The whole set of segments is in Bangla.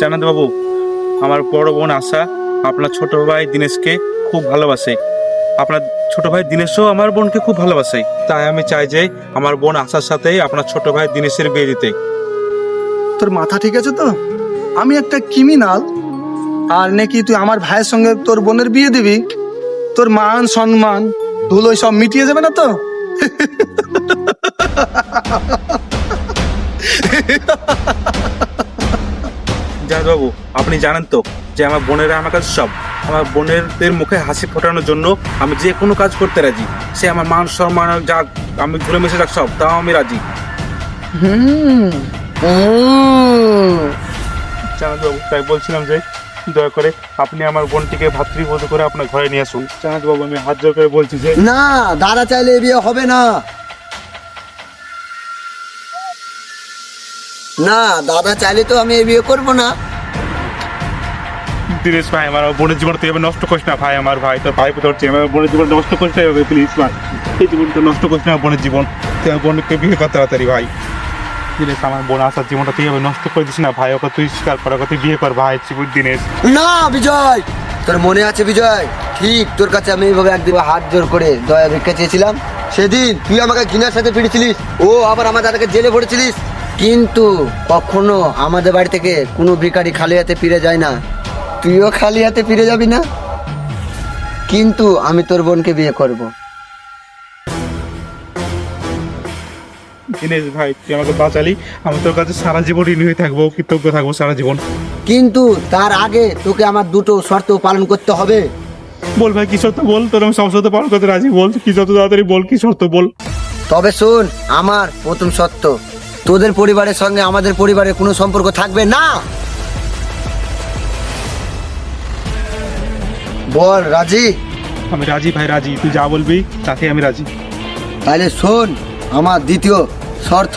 জানাতে বাবু, আমার বড় বোন আশা, আপনার ছোট ভাই দিনেশকে খুব ভালোবাসে। আপনার ছোট ভাই দিনেশও আমার বোনকে খুব ভালোবাসে। তাই আমি চাই যে আমার বোন আশার সাথে আপনার ছোট ভাই দিনেশের বিয়ে দিতে। তোর মাথা ঠিক আছে তো? আমি একটা ক্রিমিনাল আর নাকি তুই আমার ভাইয়ের সঙ্গে তোর বোনের বিয়ে দিবি? তোর মান সম্মান ধুলোই সব মিটিয়ে যাবে না তো? বাবু আপনি জানেন তো যে আমার বোনেরা আমার কাছে সব। আমার বোনেরদের মুখে হাসি ফোটানোর জন্য আমি যে কোনো কাজ করতে রাজি। সে আমার মান সম্মান যাক আমি ঘুরে মেশে যাক সব তাও আমি রাজি। হুম বাবু তাই বলছিলাম যে দয়া করে আপনি আমার বোনটিকে ভাতৃবোধ করে আপনার ঘরে নিয়ে আসুন। জানাতে বাবু আমি হাত জোর করে বলছি যে না দাদা চাইলে এ বিয়ে হবে না। না দাদা চাইলে তো আমি এ বিয়ে করব না। দিনেশ ভাই আমার বোনের জীবন তুই এভাবে নষ্ট করিস না ভাই আমার ভাই তোর ভাই ধরছে আমার বোনের জীবন নষ্ট করিস না এভাবে প্লিজ ভাই। এই জীবন তো নষ্ট করিস না বোনের জীবন। তুই আমার বোনকে বিয়ে কর তাড়াতাড়ি ভাই। দিনেশ, আমার বোন আসার জীবনটা তুই এভাবে নষ্ট করে দিস না ভাই, ওকে তুই স্বীকার কর, ওকে তুই বিয়ে কর ভাই চিবুর দিনেশ। না, বিজয়! তোর মনে আছে বিজয়? ঠিক, তোর কাছে আমি এইভাবে একদিন হাত জোর করে দয়া ভিক্ষা চেয়েছিলাম। সেদিন তুই আমাকে ঘৃণার সাথে ফিরেছিলিস ও আবার আমার দাদাকে জেলে ভরেছিলিস। কিন্তু কখনো আমাদের বাড়ি থেকে কোনো ভিখারি খালি হাতে ফিরে যায় না। তুইও খালি হাতে ফিরে যাবি না? কিন্তু আমি তোর বোনকে বিয়ে করব। দিনেশ ভাই তুই আমাকে বাঁচালি। আমি তোর কাছে সারা জীবন ঋণ হয়ে থাকব কৃতজ্ঞ থাকব সারা জীবন। কিন্তু তার আগে তোকে আমার দুটো শর্ত পালন করতে হবে। বল ভাই কি শর্ত বল? তোর আমি সব শর্ত পালন করতে রাজি। বল কি যত তাড়াতাড়ি বল কি শর্ত বল? তবে শোন আমার প্রথম সত্য তোদের পরিবারের সঙ্গে আমাদের পরিবারের কোনো সম্পর্ক থাকবে না। বল রাজি? আমি রাজি ভাই রাজি। তুই যা বলবি তাতে আমি রাজি। তাহলে শোন আমার দ্বিতীয় শর্ত।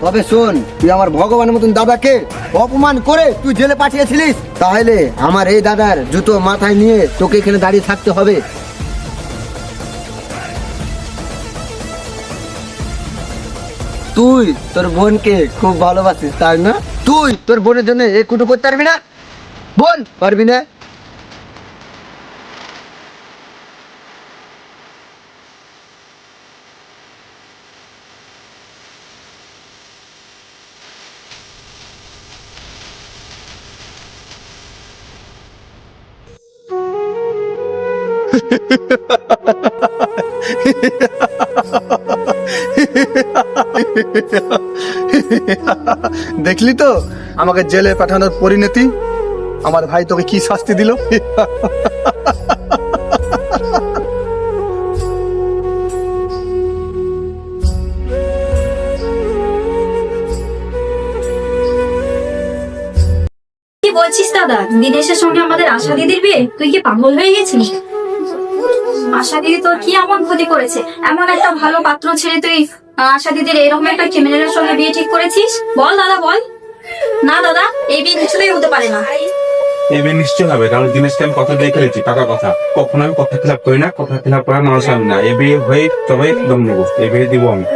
তবে শোন, তুই আমার ভগবানের মতন দাদাকে অপমান করে তুই জেলে পাঠিয়েছিলিস। তাহলে আমার এই দাদার জুতো মাথায় নিয়ে তোকে এখানে দাঁড়িয়ে থাকতে হবে। তুই তোর বোনকে খুব ভালোবাসিস, তাই না? তুই তোর বোনের জন্য এ কুটো করতে পারবি না? বোন, পারবি না? দেখলি তো? আমাকে জেলে পাঠানোর পরিণতি? আমার ভাই তোকে কি শাস্তি দিল? বলছিস দাদা? দিনেশের সঙ্গে আমাদের আশা দিদির বিয়ে? তুই কি পাগল হয়ে গেছিস? আশা দিদি তোর কি এমন ক্ষতি করেছে? এমন একটা ভালো পাত্র ছেড়ে তুই আশা দিদির এরকম একটা ক্রিমিনালের সঙ্গে বিয়ে ঠিক করেছিস? বল দাদা বল। না দাদা এই বিয়ে কিছুতেই হতে পারে না। এবার নিশ্চয় হবে কারণ দিনেশকে আমি কথা দিয়ে ফেলেছি টাকা কথা। কখনো আমি কথা খেলাপ করি না কথা খেলাপ করার মানুষ আমি না। এ বিয়ে হয়ে তবে দম নেব এ বিয়ে দিব আমি।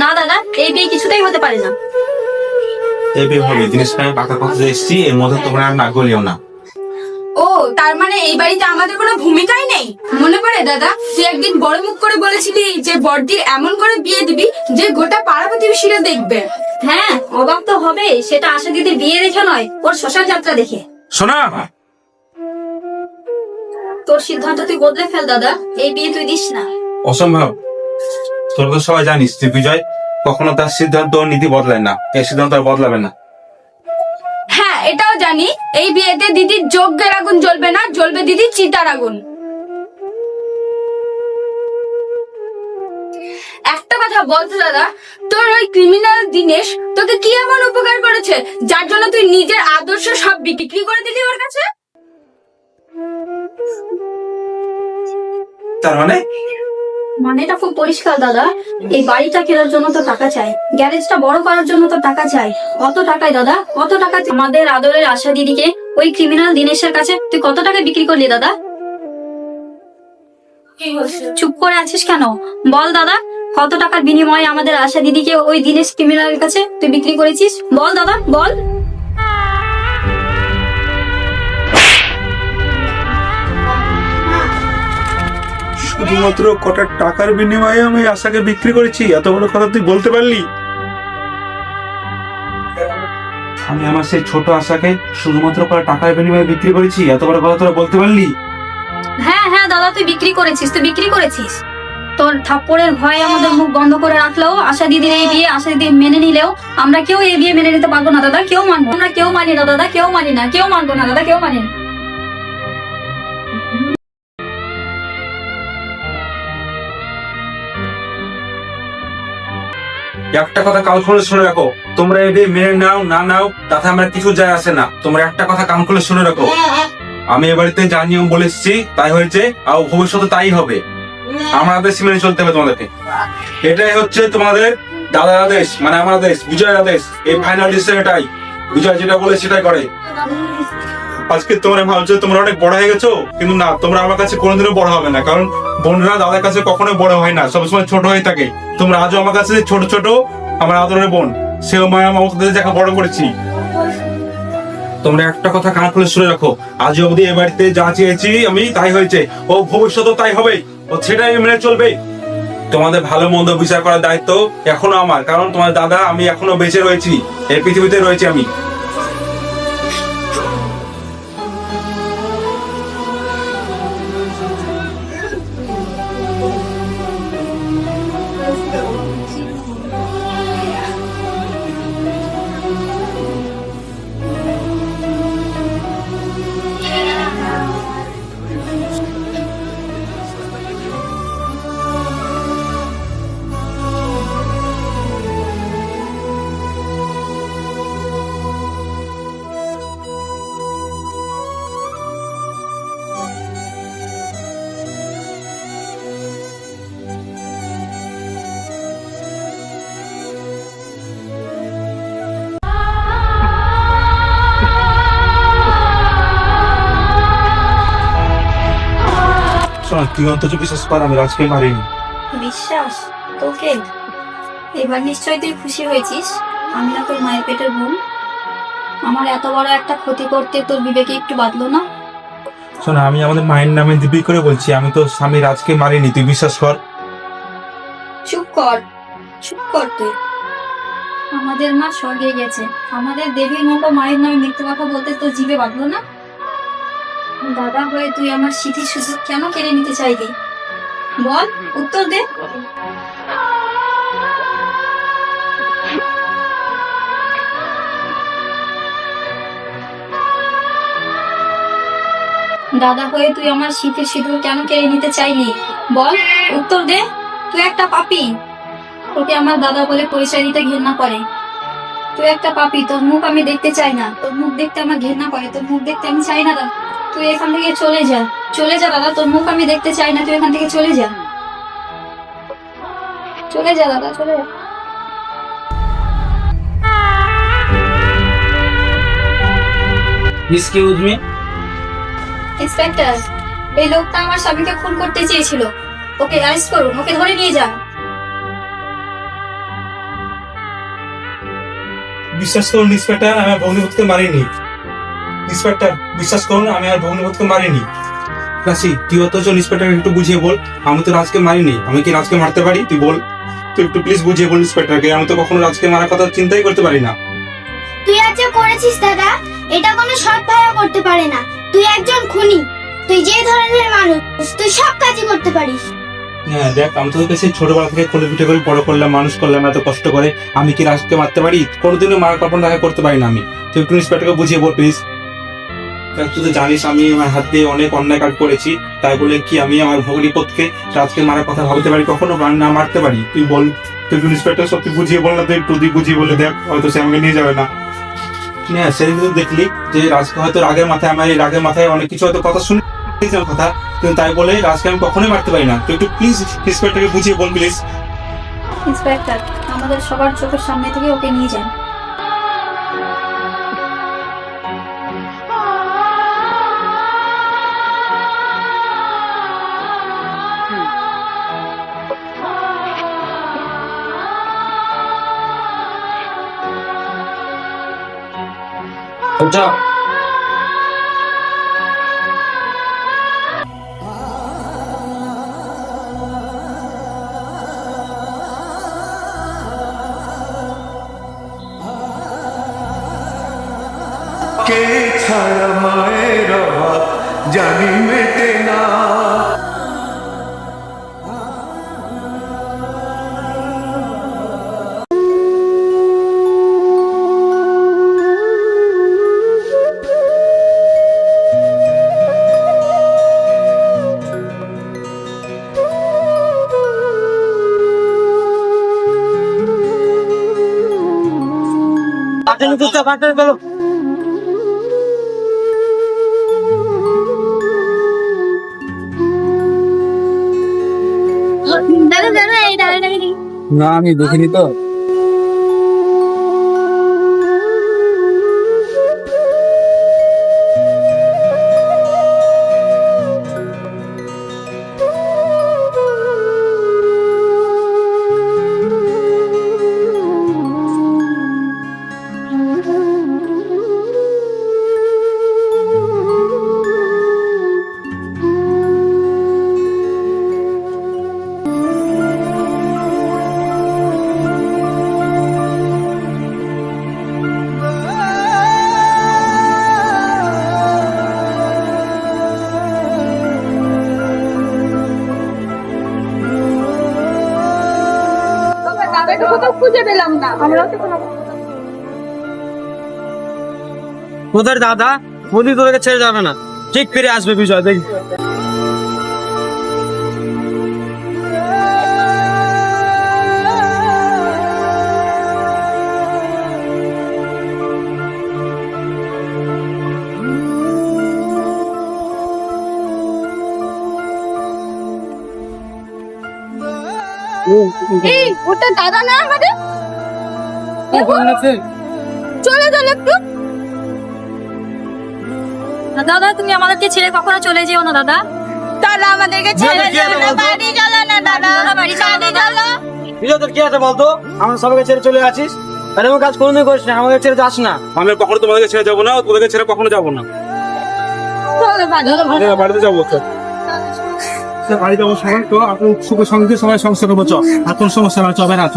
না দাদা এই বিয়ে কিছুতেই হতে পারে না। এ বিয়ে হবে দিনেশকে আমি পাকা কথা দিয়ে এসেছি এর মধ্যে তোমরা আর না গলিও না। ও তার মানে এই বাড়িতে আমাদের কোনো ভূমিকাই নেই? মনে পড়ে দাদা? তুই একদিন বড় মুখ করে বলেছিলি যে বড়দির এমন করে বিয়ে দিবি যে গোটা পাড়া প্রতিবেশীরা দেখবে। হ্যাঁ অবাক তো হবে সেটা আশা দিদির বিয়ে দেখে নয় ওর শ্মশান যাত্রা দেখে। শোনা। তোর সিদ্ধান্ত তুই বদলে ফেল দাদা এই বিয়ে তুই দিস না। অসম্ভব। তোর তো সবাই জানিস তুই বিজয় কখনো তার সিদ্ধান্ত ও নীতি বদলায় না এই সিদ্ধান্ত আর বদলাবে না। জানি, এই বিয়েতে দিদির যজ্ঞের আগুন জ্বলবে না, জ্বলবে দিদি চিতার আগুন একটা কথা বলতো দাদা, তোর ওই ক্রিমিনাল দিনেশ তোকে কি এমন উপকার করেছে, যার জন্য তুই নিজের আদর্শ সব বিক্রি করে দিলি ওর কাছে? তার মানে? মানেটা খুব পরিষ্কার দাদা। এই বাড়িটা কেনার জন্য তো টাকা চাই। গ্যারেজটা বড় করার জন্য তো টাকা চাই। কত টাকায় দাদা? কত টাকা আমাদের আদরের আশা দিদিকে ওই ক্রিমিনাল দিনেশের কাছে তুই কত টাকা বিক্রি করলি দাদা? চুপ করে আছিস কেন? বল দাদা কত টাকার বিনিময়ে আমাদের আশা দিদিকে ওই দিনেশ ক্রিমিনালের কাছে তুই বিক্রি করেছিস? বল দাদা বল। শুধুমাত্র কটা টাকার বিনিময়ে আমি আশাকে বিক্রি করেছি? এত বড় কথা তুই বলতে পারলি? আমি আমার সেই ছোট আশাকে শুধুমাত্র কটা টাকার বিনিময়ে বিক্রি করেছি, এত বড় কথা তোরা বলতে পারলি? হ্যাঁ হ্যাঁ দাদা, তুই বিক্রি করেছিস, তুই বিক্রি করেছিস। তোর থাপ্পড়ের ভয়ে আমাদের মুখ বন্ধ করে রাখলেও, আশা দিদির এই বিয়ে আশা দিদি মেনে নিলেও, আমরা কেউ এই বিয়ে মেনে নিতে পারব না, দাদা, কেউ মানবো আমরা কেউ মানি না, দাদা, কেউ মানি না, কেউ মানবো না, দাদা, কেউ মানি না। একটা কথা কাল খুলে শুনে রাখো। তোমরা বিয়ে মেনে নাও না নাও তাতে আমরা কিছু যায় আসে না। তোমরা একটা কথা কান খুলে শুনে রাখো। আমি এ বাড়িতে যা নিয়ম বলে এসেছি তাই হয়েছে আর ভবিষ্যতে তাই হবে। আমার আদেশ মেনে চলতে হবে তোমাদেরকে। এটাই হচ্ছে তোমাদের দাদার আদেশ মানে আমার আদেশ বিজয়ের আদেশ। এই ফাইনাল ডিসিশন এটাই। বিজয় যেটা বলে সেটাই করে। আজকে তোমরা ভাবছ তোমরা অনেক বড় হয়ে গেছো? কিন্তু না, তোমরা আমার কাছে কোনোদিনও বড় হবে না, কারণ বোনরা দাদার কাছে কখনোই বড় হয় না, সবসময় ছোট হয়ে থাকে। তোমরা আজও আমার কাছে ছোট ছোট, আমার আদরের বোন, সেও মায়া মমতাদের যাকে বড় করেছি। তোমরা একটা কথা কান খুলে শুনে রাখো, আজ অবধি এ বাড়িতে যা চেয়েছি আমি তাই হয়েছে, ও ভবিষ্যতে তাই হবে, ও সেটাই মেনে চলবে। তোমাদের ভালো মন্দ বিচার করার দায়িত্ব এখনও আমার, কারণ তোমার দাদা আমি এখনও বেঁচে রয়েছি, এই পৃথিবীতে রয়েছি আমি। তুই অন্তত বিশ্বাস কর আমি রাজকে মারিনি। বিশ্বাস? তোকে? এবার নিশ্চয়ই তুই খুশি হয়েছিস? আমি না তোর মায়ের পেটের বোন আমার এত বড় একটা ক্ষতি করতে তোর বিবেকে একটু বাঁধলো না? শোনা আমি আমাদের মায়ের নামে দিবি করে বলছি আমি তো স্বামী রাজকে মারিনি তুই বিশ্বাস কর। চুপ কর। চুপ কর তুই। আমাদের মা স্বর্গে গেছে। আমাদের দেবীর মতো মায়ের নামে মিথ্যে কথা বলতে তোর জিভে বাঁধলো না? দাদা হয়ে তুই আমার স্মৃতির সুযোগ কেন কেড়ে নিতে চাইলি? বল, উত্তর দে। দাদা হয়ে তুই আমার শীতের সিঁদুর কেন কেড়ে নিতে চাইলি? বল, উত্তর দে। তুই একটা পাপি। তোকে আমার দাদা বলে পরিচয় দিতে ঘৃণা করে। তুই একটা পাপি, তোর মুখ আমি দেখতে চাই না। তোর মুখ দেখতে আমার ঘৃণা করে। তোর মুখ দেখতে আমি চাই না, দাদা। তুই এখান থেকে চলে যা। চলে যা দাদা তোর মুখ আমি দেখতে চাই না তুই এখান থেকে চলে যা। চলে যা দাদা চলে যা। এক্সকিউজ মি ইন্সপেক্টর এই লোকটা আমার স্বামীকে খুন করতে চেয়েছিল। ওকে অ্যারেস্ট করুন ওকে ধরে নিয়ে যান। বিশ্বাস করুন ইন্সপেক্টর আমি ভগ্নিপতিকে মারিনি। ইন্সপেক্টর বিশ্বাস করুন আমি আর ভগ্নিপতিকে মারিনি। কাশি তুই অথচ ইন্সপেক্টর একটু বুঝিয়ে বল। আমি তো রাজকে মারিনি। আমি কি রাজকে মারতে পারি? তুই বল। তুই একটু প্লিজ বুঝিয়ে বল ইন্সপেক্টরকে। আমি তো কখনো রাজকে মারার কথা চিন্তাই করতে পারি না। তুই আজ যা করেছিস দাদা এটা কোনো সৎ ভাইও করতে পারে না। তুই একজন খুনি। তুই যে ধরনের মানুষ তুই সব কাজই করতে পারিস। হ্যাঁ দেখ আমি তো তোকে সেই ছোটবেলা থেকে কোলে পিঠে করে বড় করলাম মানুষ করলাম এত কষ্ট করে। আমি কি রাজকে মারতে পারি? কোনোদিনও মারার কল্পনা দেখা করতে পারি না আমি। তুই একটু ইন্সপেক্টরকে বুঝিয়ে বল প্লিজ তুই তো জানিস, আমি আমার হাত দিয়ে অনেক অন্যায় কাজ করেছি। তাই বলে কি আমি আমার ভগ্নিপথকে রাজকে মারার কথা ভাবতে পারি, কখনো বা না মারতে পারি? তুই বল, তুই ইন্সপেক্টর সত্যি বুঝিয়ে বল না, তুই একটু বুঝিয়ে বলে দেখ, হয়তো সে আমাকে নিয়ে যাবে না। হ্যাঁ সেদিন তুই দেখলি যে রাজকে হয়তো রাগের মাথায়, আমার এই রাগের মাথায় অনেক কিছু হয়তো কথা শুনে কথা, কিন্তু তাই বলে রাজকে আমি কখনোই মারতে পারি না। তুই একটু প্লিজ ইন্সপেক্টরকে বুঝিয়ে বল প্লিজ ইন্সপেক্টর আমাদের সবার চোখের সামনে থেকে ওকে নিয়ে যান। কে ছাড়া মায়ের জানি মেটে না। দাদা দুটো এই দাদা দাদা না আমি দেখিনি তো। খুঁজে পেলাম না। আমরাও তো কোনো তোদের দাদা, মোদি তোদেরকে ছেড়ে যাবে না। ঠিক ফিরে আসবে বিজয় দেখি এই ওটা দাদা না আমাদের? চলে চলে একটু। দাদা তুমি আমাদেরকে ছেড়ে কখনো চলে যেও না দাদা। তাহলে আমাদেরকে ছেড়ে কি যেও না? বাড়ি চলো না দাদা। বাড়ি চলো, বিজয় তোর কি আছে বলতো? আমরা সবাইকে ছেড়ে চলে আছিস। আর এমন কাজ কোনোদিন করিস না আমাকে ছেড়ে যাস না। আমি আর কখনো তোমাদেরকে ছেড়ে যাব না তোদেরকে ছেড়ে কখনো যাব না। বাড়িতে যাব তো বাড়ি যাব সবাই তো আপনি সুখে সঙ্গে সবাই সংসার করব চ আর সমস্যা না চবে না চ